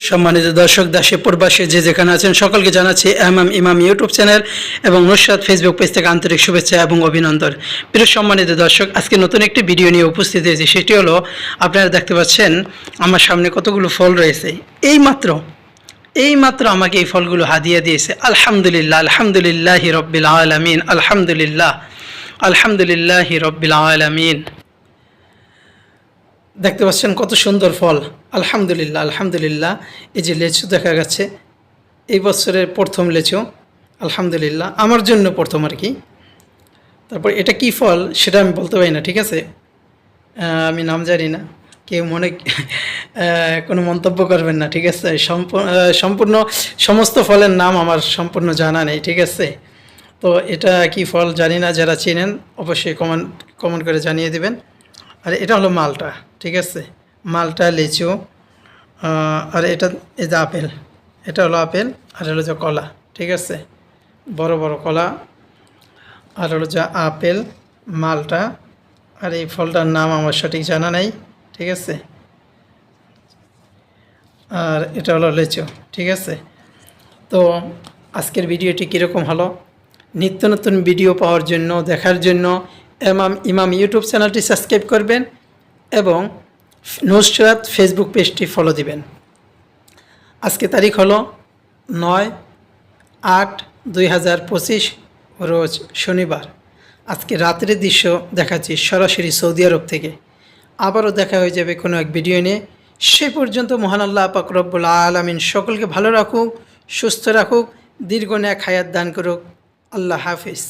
সম্মানিত দর্শক দাসে প্রবাসী যে যেখানে আছেন সকলকে জানাচ্ছি এমএম ইমাম ইউটিউব চ্যানেল এবং নুসরাত ফেসবুক পেজ থেকে আন্তরিক শুভেচ্ছা এবং অভিনন্দন। প্রিয় সম্মানিত দর্শক, আজকে নতুন একটি ভিডিও নিয়ে উপস্থিত হয়েছি, সেটি হলো আপনারা দেখতে পাচ্ছেন আমার সামনে কতগুলো ফল রয়েছে। এই মাত্র এই মাত্র আমাকে এই ফলগুলো হাদিয়া দিয়েছে। আলহামদুলিল্লাহ আলহামদুলিল্লাহ রব্বিল আলমিন, আলহামদুলিল্লাহ আলহামদুলিল্লাহ রব্বিল আলমিন। দেখতে পাচ্ছেন কত সুন্দর ফল। আলহামদুলিল্লাহ আলহামদুলিল্লাহ। এই যে লেচু দেখা গেছে, এই বছরের প্রথম লেচু। আলহামদুলিল্লাহ, আমার জন্য প্রথম আর কি। তারপর এটা কি ফল সেটা আমি বলতে পারি না, ঠিক আছে? আমি নাম জানি না। কেউ মনে কোনো মন্তব্য করবেন না, ঠিক আছে? সম্পূর্ণ সমস্ত ফলের নাম আমার সম্পূর্ণ জানা নেই, ঠিক আছে? তো এটা কি ফল জানি না, যারা চেনেন অবশ্যই কমেন্ট কমেন্ট করে জানিয়ে দিবেন। আর এটা হলো মালটা, ঠিক আছে? মালটা, লিচু আর এটা, এই যে আপেল, এটা হলো আপেল, আর হলো যে কলা, ঠিক আছে? বড় বড় কলা, আর হলো যে আপেল, মালটা, আর এই ফলটার নাম আমার সঠিক জানা নেই, ঠিক আছে? আর এটা হলো লিচু, ঠিক আছে? তো আজকের ভিডিওটি কীরকম হলো? নিত্য নতুন ভিডিও পাওয়ার জন্য, দেখার জন্য এমাম ইমাম ইউটিউব চ্যানেলটি সাবস্ক্রাইব করবেন এবং নুসরাত ফেসবুক পেজটি ফলো দিবেন। আজকে তারিখ হলো নয় আট দুই হাজার পঁচিশ, রোজ শনিবার। আজকে রাত্রের দৃশ্য দেখাচ্ছি সরাসরি সৌদি আরব থেকে। আবারও দেখা হয়ে যাবে কোনো এক ভিডিও নিয়ে। সে পর্যন্ত মহান আল্লাহ পাক রব্বুল আলমিন সকলকে ভালো রাখুক, সুস্থ রাখুক, দীর্ঘ ন্যাক হায়াত দান করুক। আল্লাহ হাফিজ।